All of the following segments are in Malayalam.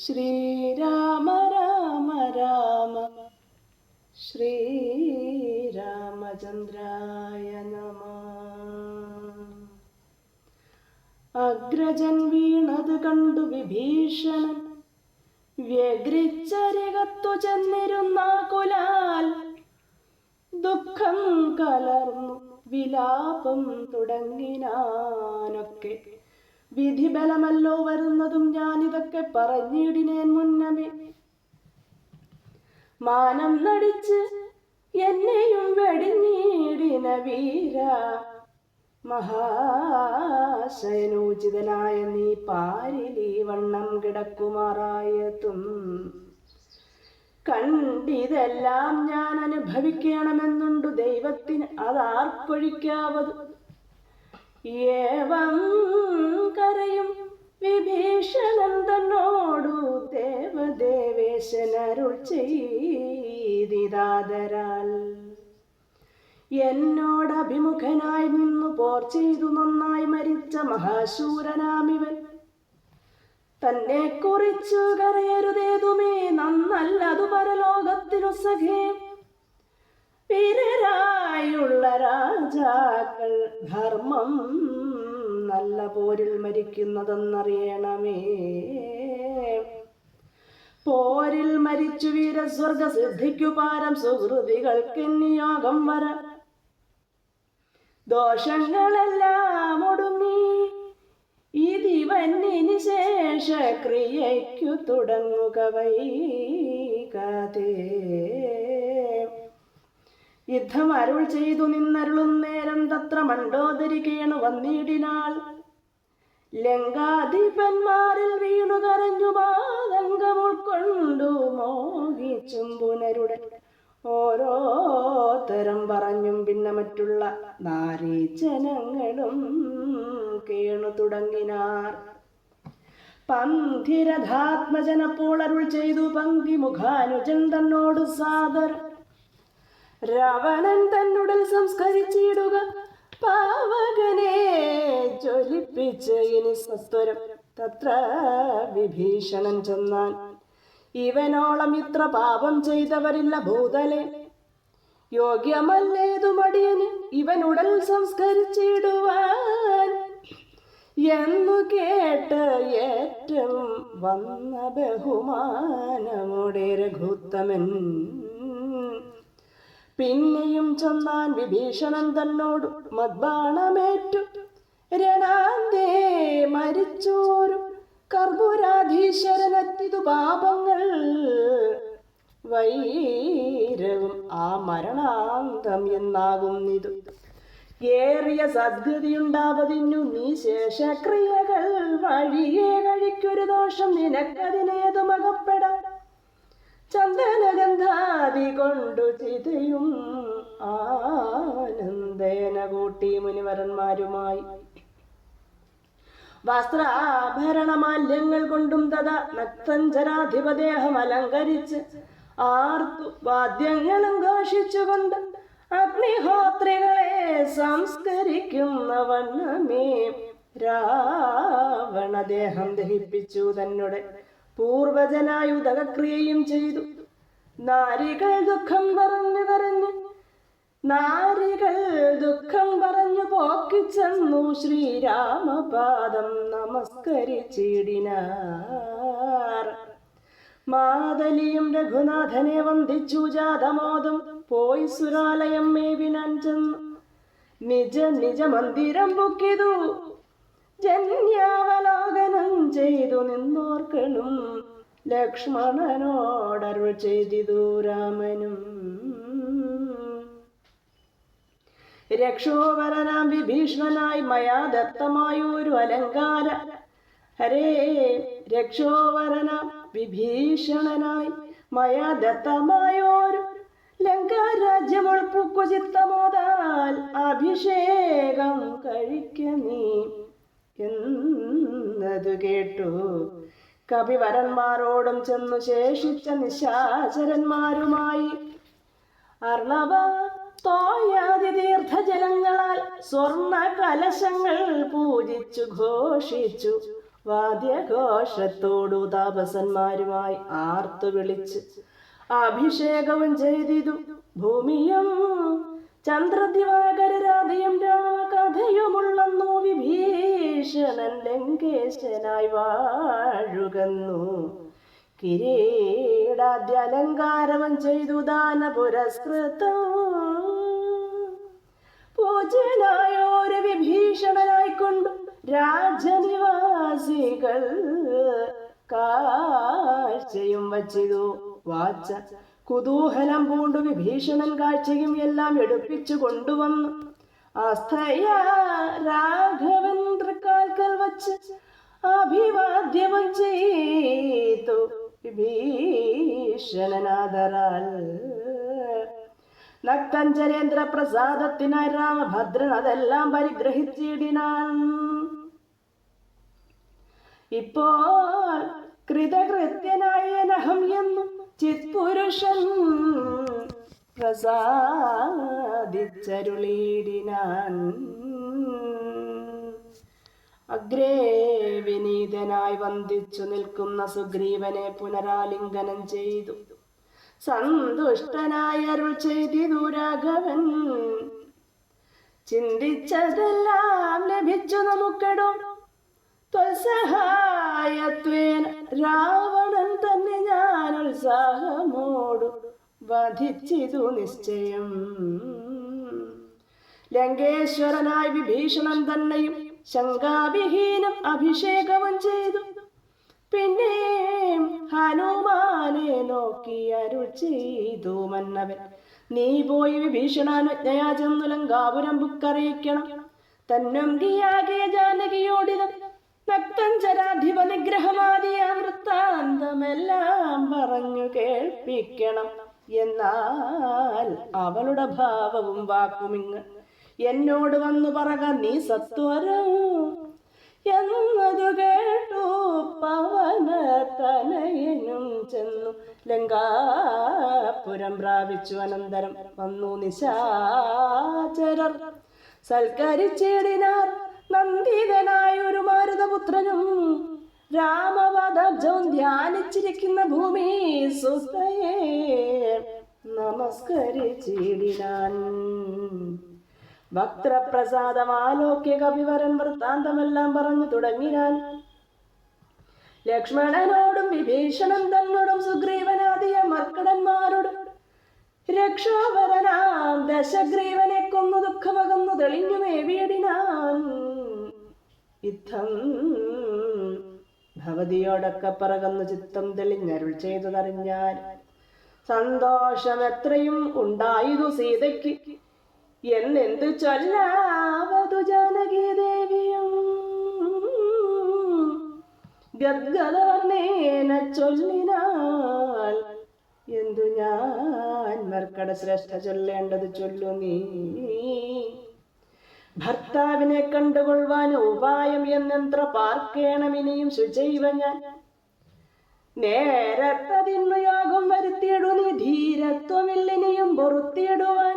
ശ്രീരാമ രാമ രാമ. ശ്രീരാമചന്ദ്രായ നമ. അഗ്രജൻ വീണത് കണ്ടു വിഭീഷണൻ. വ്യഗ്രിച്ചരികത്തു ചെന്നിരുന്ന കുലാൽ. ദുഃഖം കലർന്നു വിലാപം തുടങ്ങിനാനൊക്കെ. വിധിബലമല്ലോ വരുന്നതും ഞാനിതൊക്കെ പറഞ്ഞിടിനേൻ മുന്നമേ. മാനം നടിച്ച് എന്നെയും വെടിഞ്ഞീടിന വീര. മഹാശയനോചിതനായ നീ പാരിലീ വണ്ണം കിടക്കുമാറായതും കണ്ടിതെല്ലാം ഞാൻ അനുഭവിക്കണമെന്നുണ്ടു ദൈവത്തിന്. അതാർക്കൊഴിക്കാവത്? ഏവം കരയും വിഭീഷണൻ തന്നോടു ദേവദേവേശനരുൾ ചെയ്തിരാതരാൽ എന്നോട് അഭിമുഖനായി നിന്നു പോർ ചെയ്തു നന്നായി മരിച്ച മഹാശൂരനാമിവൻ. തന്നെ കുറിച്ചു കരയരുതേതുമേ നന്നല്ലതു പരലോകത്തിനു സഖേ വീരരായുള്ള രാജാക്കൾ ധർമ്മം നല്ല പോരിൽ മരിക്കുന്നതെന്നറിയണമേ. പോരിൽ മരിച്ചു വീരസ്വർഗ സിദ്ധിക്കു പാരം സുഹൃതികൾക്ക് നിയോഗം വര. ദോഷങ്ങളെല്ലാം ഒടുങ്ങി. ഇതിവന്നിനി ശേഷ ക്രിയയ്ക്കു തുടങ്ങുക വൈകാതേ. യുദ്ധം അരുൾ ചെയ്തു നിന്നരുളും നേരം തത്ര മണ്ടോദരികേണു വന്നിടിനാൾ. ലങ്കാധിപന്മാരിൽ വീണു കരഞ്ഞു പാതങ്കം ഉൾക്കൊണ്ടു മോഹിച്ചും പുനരുടെ ഓരോത്തരം പറഞ്ഞും പിന്നെ മറ്റുള്ള നാരീജനങ്ങളും കേണു തുടങ്ങിനാർ. പന്തിരഥാത്മജനപ്പോൾ അരുൾ ചെയ്തു പങ്കി മുഖാനുജൻ തന്നോട് സാദരം രാവണൻ തന്നുടൽ സംസ്കരിച്ചിടുക. പാവകനെ ജ്വലിപ്പിച്ച് ഇനി സത്വരം തത്ര വിഭീഷണൻ ചെന്നാൻ. ഇവനോളം ഇത്ര പാപം ചെയ്തവരില്ല ഭൂതലെ. യോഗ്യമല്ലേതു മടിയന് ഇവനുടൽ സംസ്കരിച്ചിടുവാൻ. എന്നു കേട്ട് ഏറ്റവും വന്ന ബഹുമാനമുടെ രഘുത്തമൻ പിന്നെയും ചെന്നാൻ വിഭീഷണൻ തന്നോട് മദ്ബാണമേറ്റു. രണാന്തേ മരിച്ചോരു കർപ്പൂരാധീശ്വരനെത്തിതു പാപങ്ങൾ. വൈരവും ആ മരണാന്തം എന്നാകുന്നിതു ഏറിയ സദ്ഗതിയുണ്ടാവതിന്നു നീ ശേഷക്രിയകൾ. വഴിയേ കഴിക്കൊരു ദോഷം നിനക്കതിനേതും അകപ്പെടാം ചന്ദനഗന്ധാദി കൊണ്ടു ചിതയും ആനന്ദേന കൂട്ടി മുനിവരന്മാരുമായി. വസ്ത്രാഭരണമാല്യങ്ങൾ കൊണ്ടും തഥാ നക്തഞ്ചരാധിപദേഹം അലങ്കരിച്ച് ആർത്തു വാദ്യങ്ങളും ഘോഷിച്ചുകൊണ്ട് അഗ്നിഹോത്രികളെ സംസ്കരിക്കുന്ന വണ്ണമേ രാവണദേഹം ദഹിപ്പിച്ചു തന്നോട്. പൂർവജനായി ഉദകക്രിയയും ചെയ്തു. നാരികൾ ദുഃഖം പറഞ്ഞു പറഞ്ഞു നാരികൾ ദുഃഖം പറഞ്ഞു പോക്കിച്ചെന്നു ശ്രീരാമപാദം നമസ്കരിച്ചിടിനാർ. മാതലിയും രഘുനാഥനെ വന്ദിച്ചു ജാതമോദം പോയി സുരാലയം മേവിനാൻ ചെന്നു. നിജ നിജ മന്ദിരം പൊക്കിതു. ജന്യാവലോകനം ചെയ്തു നിന്നോർക്കണം ലക്ഷ്മണനോടരുൾ ചെയ്തിതു രാമനും. രക്ഷോപരനാം വിഭീഷണനായി മയാ ദത്തമായൊരു അലങ്കാര. ഹരേ രക്ഷോവരനാം വിഭീഷണനായി മയാ ദത്തമായോരു ലങ്കാരാജ്യം ഉൾപ്പുക്കു ചിത്തമോതാൽ അഭിഷേകം കഴിക്ക നീ എന്നതു കേട്ടു. കവിവരന്മാരോടും ചെന്നു ശേഷിച്ച നിശാചരന്മാരുമായി അർണവ തോയാതി തീർത്ഥജലങ്ങളാൽ സ്വർണ കലശങ്ങൾ പൂജിച്ചു ഘോഷിച്ചു. വാദ്യഘോഷത്തോടു താപസന്മാരുമായി ആർത്തു വിളിച്ച് അഭിഷേകവും ചെയ്തിതു. ഭൂമിയും ചന്ദ്രദിവാകരരാധിയും രാമകഥയുമുള്ളന്നു ലങ്കേശനായി വാഴുകന്നു. കിരീടാദ്യലങ്കാരവും ചെയ്തു ദാന പുരസ്കൃതം പൂജ്യനായോര് വിഭീഷണനായിക്കൊണ്ടു രാജനിവാസികൾ കാഴ്ചയും വച്ചിതു. വാച്ച കുതൂഹലം പൂണ്ടു വിഭീഷണൻ കാഴ്ചയും എല്ലാം എടുപ്പിച്ചു കൊണ്ടുവന്നു. ആസ്ഥയ രാഘവൻ വിഭീഷണനാദരാൽ. നക്തഞ്ചരേന്ദ്ര പ്രസാദത്തിനായി രാമഭദ്രൻ അതെല്ലാം പരിഗ്രഹിച്ചിടിനാൻ. ഇപ്പോൾ കൃതകൃത്യനായ നഹം എന്നും ചിത്പുരുഷൻ പ്രസാദിച്ചരുളീടിനാൻ. അഗ്രേ വിനീതനായി വന്ദിച്ചു നിൽക്കുന്ന സുഗ്രീവനെ പുനരാലിംഗനം ചെയ്തു. സന്തുഷ്ടനായ അരുൾ ചെയ്തിതു രാഘവൻ. ചിന്തിച്ചതെല്ലാം ലഭിച്ചു നമുക്കെടും. ത്വസഹായത്വേൻ രാവണൻ തന്നെ ഞാൻ ഉത്സാഹമോടു വധിച്ചിതു നിശ്ചയം. ലങ്കേശ്വരനായി വിഭീഷണൻ തന്നെയും ശങ്കാവിഹീനം അഭിഷേകവും ചെയ്തു. പിന്നെ ഹനുമാനെ നോക്കി അരുൾ ചെയ്തു മന്നവൻ നീ പോയി വിഭീഷണാനുജ്ഞയാ ചെന്നു ലങ്കാപുരം ബുക്കറിയിക്കണം. തന്നൊങ്കിയാകെ ജാനകിയോടിതം. നക്തഞ്ചരാധിപ നിഗ്രഹമാദിയ വൃത്താന്തമെല്ലാം പറഞ്ഞു കേൾപ്പിക്കണം. എന്നാൽ അവളുടെ ഭാവവും വാക്കുമിങ്ങ് എന്നോട് വന്നു പറക നീ സത്വരം? എന്നതു കേട്ടു പവന തനയനും ചെന്നു. ലങ്കാപുരം പ്രാപിച്ചു അനന്തരം വന്നു നിശാചരർ. സൽക്കരിച്ചിടിനാർ നന്ദിതനായ ഒരു മാരുതപുത്രനും. രാമവദബ്ജവും ധ്യാനിച്ചിരിക്കുന്ന ഭൂമി സുസ്ഥയെ നമസ്കരിച്ചിടിനാൻ. ഭക്തപ്രസാദം ആലോക്യ കവിവരൻ വൃത്താന്തമെല്ലാം പറഞ്ഞു തുടങ്ങിയാൽ ലക്ഷ്മണനോടും വിഭീഷണൻ തന്നോടും സുഗ്രീവനാദിയ മർക്കടന്മാരോടും രക്ഷാവരനാം ദശഗ്രീവനെ കൊന്നു ദുഃഖമകന്നു തെളിഞ്ഞു മേവിയടിനാൻ യുദ്ധം ഭവതിയോടൊക്കെ പറകന്നു ചിത്തം തെളിഞ്ഞരുൾ ചെയ്തു തറിഞ്ഞാൽ സന്തോഷം എത്രയും ഉണ്ടായതു സീതയ്ക്ക്. എന്നെന്തു ചൊല്ലാവതു ജാനകി ദേവിയും ഗദ്ഗദവർണേന ചൊല്ലിനാൽ എന്തു ഞാൻ മർക്കട ശ്രേഷ്ഠ ചൊല്ലേണ്ടത് ചൊല്ലു നീ ഭർത്താവിനെ കണ്ടുകൊള്ളുവാൻ ഉപായം എന്നെത്ര പാർക്കേണം ഇനിയും ശുചൈവ ഞാൻ? നേരത്തതിന്നു യോഗം വരുത്തിയിടു ധീരത്വമില്ലിനിയും പൊറുത്തിയിടുവാൻ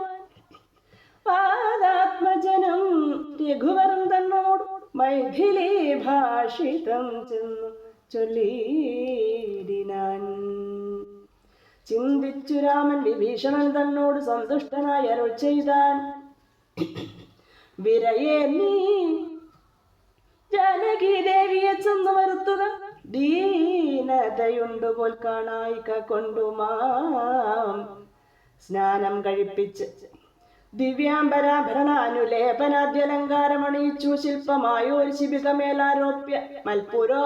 പാദാത്മജനം രഘുവരം തന്നോട് മൈഥിലി ഭാഷിതം ചെന്നു ചൊല്ലിയിടിനാൻ ചിന്തിച്ചു രാമൻ വിഭീഷണൻ തന്നോട് സന്തുഷ്ടനായി അരുൾ ചെയ്താൻ. വിരയെ നീ ജാനകി ദേവിയെ ചെന്ന് വരുത്തുക. ദീനതയുണ്ടു പോൽ കാണായിക്ക കൊണ്ടുമാം. സ്നാനം കഴിപ്പിച്ച് ദിവ്യാംബരാഭരണാനുലേപനാദ്യലങ്കാരമണിയിച്ചു ശില്പമായ ഒരു ശിബികമേലാരോപ്യ മൽപുരോ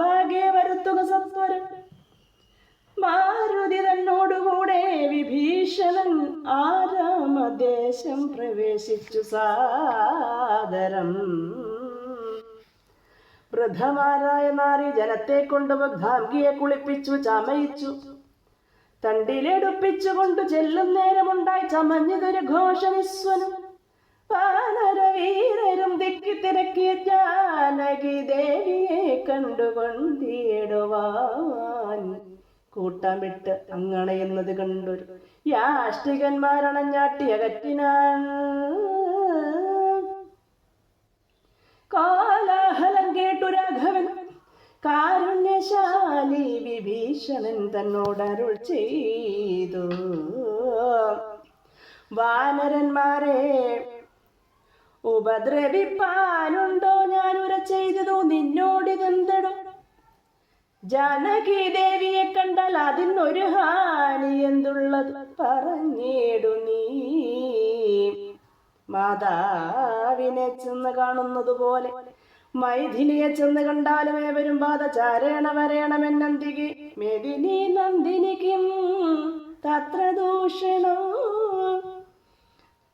ഭാഗ്യ വരുത്തുക സത്വരം. മാരുതി തന്നോടുകൂടെ വിഭീഷണൻ ആരാമദേശം പ്രവേശിച്ചു സാദരം. വൃദ്ധമാരായ നാരി ജനത്തെ കൊണ്ട് ബഗ്ധാംഗിയെ കുളിപ്പിച്ചു ചമയിച്ചു. തണ്ടിലെടുപ്പിച്ചുകൊണ്ട് ചെല്ലും നേരമുണ്ടായി ചമഞ്ഞതൊരു ഘോഷനിസ്വനും. വാനരവീരരും തിക്കി തിരക്കിയ ജാനകി ദേവിയെ കണ്ടുകൊണ്ടിടുവാൻ. കൂട്ടം വിട്ട് അങ്ങണയുന്നത് കണ്ടൊരു യാഷ്ടികന്മാരണഞ്ഞാട്ടി അകറ്റിനാൻ കാലാഹലം കേട്ടു രാഘവൻ. കാരുണ്യശാലി വിഭീഷണൻ തന്നോടരുൾ ചെയ്തു. വാനരന്മാരെ ഉപദ്രവിപ്പാനുണ്ടോ ഞാൻ ഉര ചെയ്തതോ നിന്നോടിതെന്തടോ ജാനകി ദേവിയെ കണ്ടാൽ അതിനൊരു ഹാനി എന്തുള്ളത് പറഞ്ഞിടു നീ? മാതാവിനെ ചെന്ന് കാണുന്നത് പോലെ മൈഥിലിയെ ചെന്ന് കണ്ടാലും ഏവരും പാദചാരേണ വരേണമെന്നന്തികി മേദിനി നന്ദിനിക്കും തത്ര ദൂഷണോ?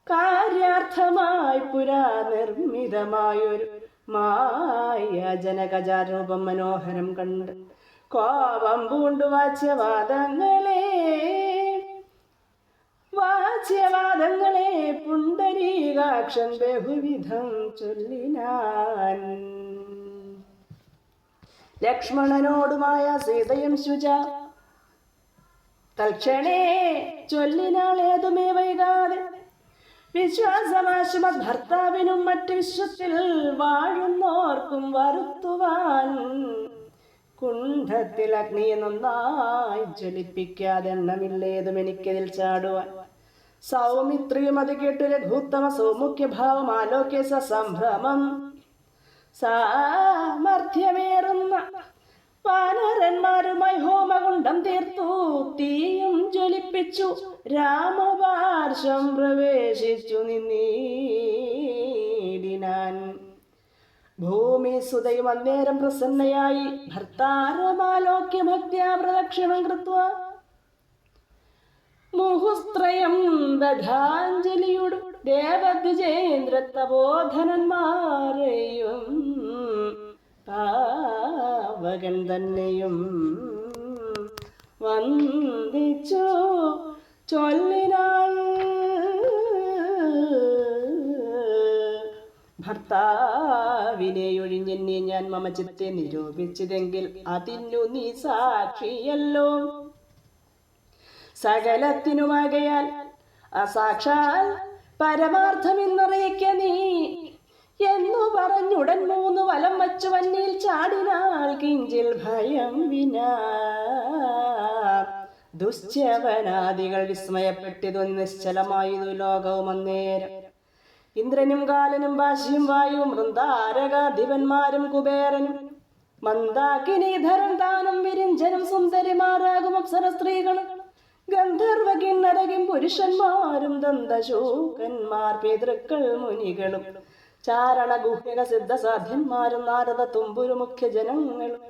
കാര്യാർത്ഥമായി പുരാ നിർമ്മിതമായൊരു മായ ജനകചാരൂപം മനോഹരം കണ്ട് കോപം പൂണ്ടു വാച്യവാദങ്ങളെ. വാച്യവാദങ്ങളെ പുണ്ടരീകാക്ഷൻ ബഹുവിധം ചൊല്ലിനാൻ. ലക്ഷ്മണനോടുമായ സീതയും ശുച. തൽക്ഷണേ ചൊല്ലിനാൾ ഏതുമേ വൈകാതെ? വിശ്വാസമാശുമത് ഭർത്താവിനും മറ്റ് വിശ്വത്തിൽ വാഴുന്നോർക്കും വരുത്തുവാൻ. കുണ്ഠത്തിൽ അഗ്നിയെ നന്നായി ജ്വലിപ്പിക്കാതെ എണ്ണമില്ലേതും എനിക്കതിൽ ചാടുവാൻ. സൗമിത്രിയും അത് കേട്ടു രഘുത്തമ സൗമുഖ്യഭാവം ആലോക്യ സംഭ്രമം. സാമർഥ്യമേറുന്ന വാനരന്മാരുമായി ഹോമകുണ്ടം തീർത്തു. തീയും ജ്വലിപ്പിച്ചു. രാമപാർശ്വം പ്രവേശിച്ചു നിന്നീടിനാൻ. ഭൂമി സുതയും അന്നേരം പ്രസന്നയായി. ഭർത്താരമാലോക്യ ഭക്തിയാ പ്രദക്ഷിണം കൃത്വ. മുഹുസ്ത്രയം ദധാഞ്ജലിയോട് ദേവദ്വിജേന്ദ്ര തപോധനന്മാരെയും പാവകൻ തന്നെയും വന്ദിച്ചു ചൊല്ലിനാൾ. ഭർത്താവിനെ ഒഴിഞ്ഞെന്നെ ഞാൻ മമചിത്തെ നിരൂപിച്ചതെങ്കിൽ അതിനു നീ സാക്ഷിയല്ലോ. സകലത്തിനുമാകയാൽ. അസാക്ഷാൽ പരമാർത്ഥമെന്നറിയിക്ക നീ. എന്നു പറഞ്ഞുടൻ മൂന്ന് വലം വച്ചു വന്നിൽ ചാടിനാൾ കിഞ്ചിൽ ഭയം വിനാ. ദുശ്ചവനാദികൾ വിസ്മയപ്പെട്ടിതു നിശ്ചലമായതു ലോകവും അന്നേരം. ഇന്ദ്രനും കാലനും വാശിയും വായുവും വൃന്ദാരകാധിപന്മാരും കുബേരനും മന്ദാകിനീധരൻ താനും വിരിഞ്ചനും സുന്ദരിമാരാകും അപ്സര സ്ത്രീകളും ഗന്ധർവ കിണ്ണരകിം പുരുഷന്മാരും ദന്തശോകന്മാർ പിതൃക്കൾ മുനികളും. ചാരണ ഗുഹ്യക സിദ്ധസാധ്യന്മാരും നാരദ തുമ്പുരു മുഖ്യ ജനങ്ങളും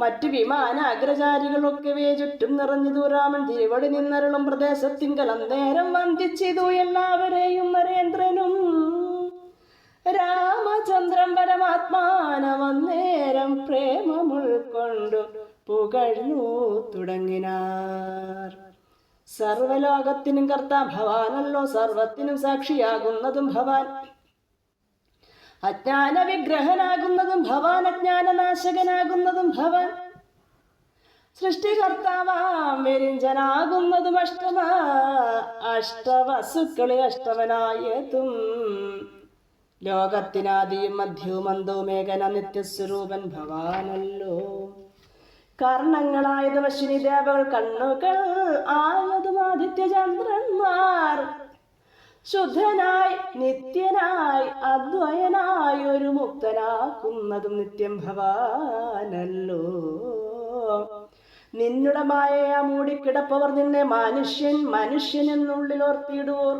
മറ്റു വിമാന അഗ്രചാരികളൊക്കെ ചുറ്റും നിറഞ്ഞു ദൂരാമൻ തിരുവടി നിന്നരുളും പ്രദേശത്തിങ്കൽ അന്നേരം വന്ദിച്ചിതു എല്ലാവരെയും നരേന്ദ്രനും. രാമചന്ദ്രൻ പരമാത്മാനമന്നേരം പ്രേമമുൾക്കൊണ്ടു പുകഴ്ന്നു തുടങ്ങിനാർ. സർവലോകത്തിനും കർത്ത ഭവാനല്ലോ സർവത്തിനും സാക്ഷിയാകുന്നതും ഭവാൻ. അജ്ഞാന വിഗ്രഹനാകുന്നതും ഭവാൻ അജ്ഞാനനാശകനാകുന്നതും ഭവാൻ. സൃഷ്ടികർത്താവാം വെരിഞ്ചനാകുന്നതും അഷ്ടമ അഷ്ടവസുക്കളെ അഷ്ടവനായതും. ലോകത്തിനാദിയും മധ്യവും അന്തവും ഏകന നിത്യസ്വരൂപൻ ഭവാനല്ലോ. കർണങ്ങളായതും അശ്വിനി ദേവകൾ കണ്ണുകൾ ആയതും ആദിത്യചന്ദ്രന്മാർ. ശുദ്ധനായി നിത്യനായി അദ്വയനായി ഒരു മുക്തനാക്കുന്നതും നിത്യം ഭവാനല്ലോ. നിന്നുടെ മായയാ മൂടിക്കിടപ്പവർ നിന്നെ മനുഷ്യൻ മനുഷ്യൻ എന്നുള്ളിൽ ഓർത്തിയിടുവോർ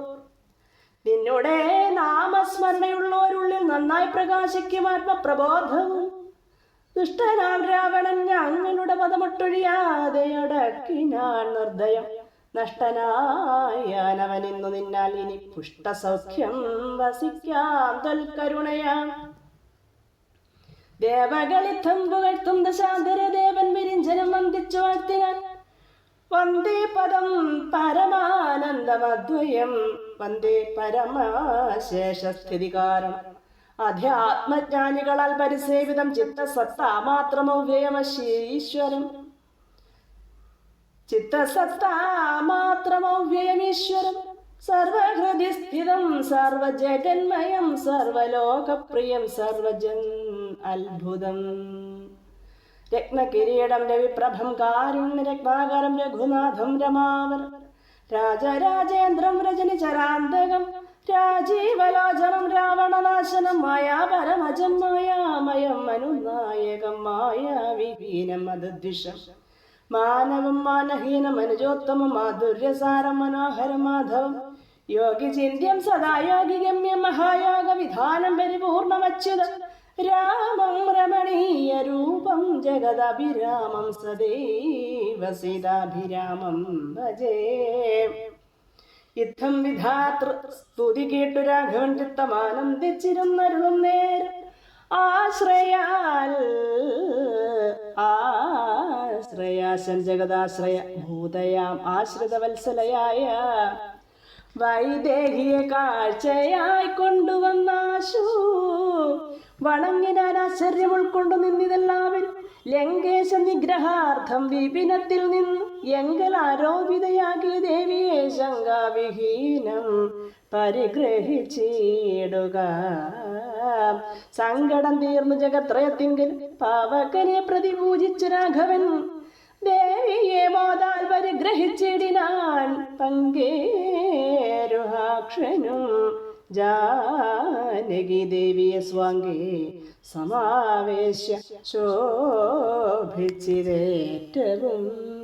നിന്നുടെ നാമസ്മരണയുള്ളവരുള്ളിൽ നന്നായി പ്രകാശിക്കും ആത്മപ്രബോധവും ദുഷ്ടനാം രാവണൻ ഞങ്ങളുടെ പദമൊട്ടൊഴിയാതെ അടക്കിനാൻ നിർദ്ദയം. നഷ്ടനായാനവൻ ഇന്നു നിന്നാൽ ഇനി പുഷ്ടസൗഖ്യം വസിക്കാം. തൽക്കരുണയാം ദേവകളിത്തം പുകഴ്ത്തും ദശാന്തര ദേവൻ വിരിഞ്ചനം വന്ദിച്ചു വാഴ്ത്തിനാൻ. വന്ദേ പദം പരമാനന്ദമദ്വയം. വന്ദേ പരമാശേഷ കാരണം അധ്യാത്മജ്ഞാനികളാൽ പരിസേവിതം ചിത്തസത്ത മാത്രമൗവ്യയമശീശ്വരം ചിത്തസത്ത മാത്രമൗവ്യയമീശ്വരം. സർവഹൃദി സ്ഥിതം സർവജഗന്മയം സർവലോകപ്രിയം സർവജൻ അത്ഭുതം. രത്നകിരീടം രവിപ്രഭം കാരുണ്യ രത്നാകരം രഘുനാഥം രമാവർ. രാജരാജേന്ദ്രം രജനി ചരാന്തകം രാജീവലോചനം രാവണനാശനം മായാപരമജം മായാമയം മനുനായകം മായാവിഹീനം മതദ്വിഷം മാനവം മാനഹീനം അനുജോത്തമം മാധുര്യസാരം മനോഹരം മാധവം. യോഗി ചിന്യം സദാ യോഗി ഗമ്യം മഹായോഗ വിധാനം പരിപൂർണമച്യുതം രാമം രമണീയ രൂപം ജഗദഭിരാമം സദൈവ സീതാഭിരാമം ഭജേ. യുദ്ധം വിധാതൃ സ്തുതി കേട്ടു രാഘവൻ ചിത്തമാനന്ദിച്ചിരുന്നരുളും നേരം ആശ്രയാൽ ആശ്രയാശൻ ജഗദാശ്രയ ഭൂതയാം ആശ്രിതവത്സലയായ വൈദേഹിയെ കാഴ്ചയായി കൊണ്ടുവന്നാശു. വണങ്ങിനാൻ ആശ്ചര്യം ഉൾക്കൊണ്ടു നിന്നിതെല്ലാവരും ലങ്കേശ നിഗ്രഹാർത്ഥം വിപിനത്തിൽ നിന്ന് എങ്കൽ ആരോപിതയാക്കി ദേവിയെ ശങ്കാവിഹീനം പരിഗ്രഹിച്ചിടുക. സങ്കടം തീർന്നു ജഗത്രയത്തിങ്കിൽ പാവകനെ പ്രതി പൂജിച്ചു രാഘവൻ ദേവിയെ മോതാൽ പരിഗ്രഹിച്ചിടിനാൻ പങ്കേരുഹാക്ഷനും ജാനകി ദേവിയെ സ്വാങ്കേ സമാവേശ ശോഭിച്ചിരേറ്റവും